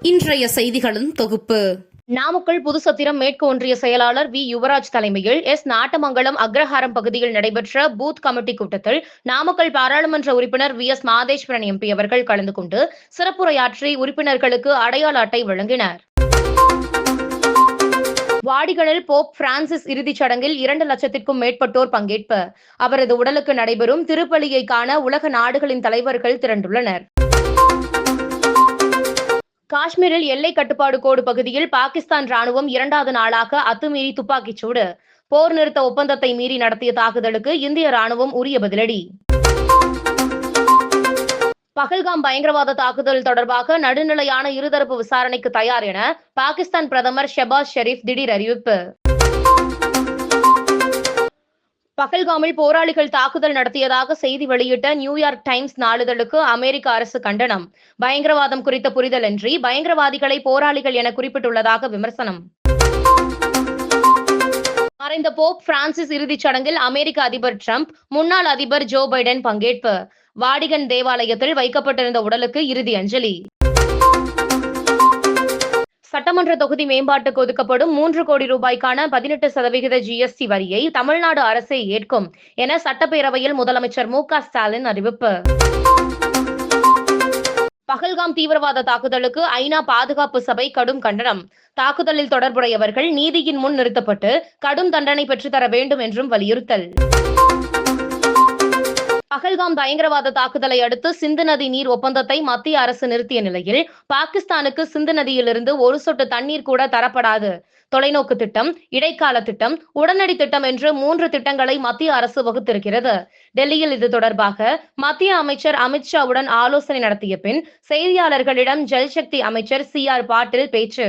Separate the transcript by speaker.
Speaker 1: இன்றைய செய்திகளின் தொகுப்பு.
Speaker 2: நாமக்கல் புதுசத்திரம் மேற்கு ஒன்றிய செயலாளர் வி. யுவராஜ் தலைமையில் எஸ். நாட்டமங்கலம் அக்ரஹாரம் பகுதியில் நடைபெற்ற பூத் கமிட்டி கூட்டத்தில் நாமக்கல் பாராளுமன்ற உறுப்பினர் வி. எஸ். மாதேஸ்வரன் எம்பி அவர்கள் கலந்து கொண்டு சிறப்புரையாற்றி உறுப்பினர்களுக்கு அடையாள அட்டை வழங்கினர். வாடிகளில் போப் பிரான்சிஸ் இறுதிச் சடங்கில் இரண்டு லட்சத்திற்கும் மேற்பட்டோர் பங்கேற்பு. அவரது உடலுக்கு நடைபெறும் திருப்பலியை காண உலக நாடுகளின் தலைவர்கள் திரண்டுள்ளனர். காஷ்மீரில் எல்லை கட்டுப்பாடு கோடு பகுதியில் பாகிஸ்தான் ராணுவம் இரண்டாவது நாளாக அத்துமீறி துப்பாக்கிச் சூடு. போர் நிறுத்த ஒப்பந்தத்தை மீறி நடத்திய தாக்குதலுக்கு இந்திய ராணுவம் உரிய பதிலடி. பகல்காம் பயங்கரவாத தாக்குதல் தொடர்பாக நடுநிலையான இருதரப்பு விசாரணைக்கு தயார் என பாகிஸ்தான் பிரதமர் ஷெபாஸ் ஷெரீப் திடீர் அறிவிப்பு. பகல்காமில் போராளிகள் தாக்குதல் நடத்தியதாக செய்தி வெளியிட்ட நியூயார்க் டைம்ஸ் நாளிதழுக்கு அமெரிக்க அரசு கண்டனம். பயங்கரவாதம் குறித்த புரிதலின்றி பயங்கரவாதிகளை போராளிகள் என குறிப்பிட்டுள்ளதாக விமர்சனம். மறைந்த போப் பிரான்சிஸ் இறுதிச் சடங்கில் அமெரிக்க அதிபர் ட்ரம்ப் முன்னாள் அதிபர் ஜோ பைடன் பங்கேற்பு. வாடிகன் தேவாலயத்தில் வைக்கப்பட்டிருந்த உடலுக்கு இறுதி அஞ்சலி. சட்டமன்ற தொகுதி மேம்பாட்டுக்கு ஒதுக்கப்படும் மூன்று கோடி ரூபாய்க்கான பதினெட்டு சதவிகித ஜிஎஸ்டி வரியை தமிழ்நாடு அரசே ஏற்கும் என சட்டப்பேரவையில் முதலமைச்சர் மு க ஸ்டாலின் அறிவிப்பு. பகல்காம் தீவிரவாத தாக்குதலுக்கு ஐநா பாதுகாப்பு சபை கடும் கண்டனம். தாக்குதலில் தொடர்புடையவர்கள் நீதியின் முன் நிறுத்தப்பட்டு கடும் தண்டனை பெற்றுத்தர வேண்டும் என்றும் வலியுறுத்தல். பகல்காம் பயங்கரவாத தாக்குதலை அடுத்து சிந்து நதி நீர் ஒப்பந்தத்தை மத்திய அரசு நிறுத்திய நிலையில் பாகிஸ்தானுக்கு சிந்து நதியிலிருந்து ஒரு சொட்டு தண்ணீர் கூட தரப்படாது. தொலைநோக்கு திட்டம் இடைக்கால திட்டம் உடனடி திட்டம் என்று மூன்று திட்டங்களை மத்திய அரசு வகுத்திருக்கிறது. டெல்லியில் இது தொடர்பாக மத்திய அமைச்சர் அமித்ஷாவுடன் ஆலோசனை நடத்திய பின் செய்தியாளர்களிடம் ஜல்சக்தி அமைச்சர் சி ஆர் பாட்டீல் பேச்சு.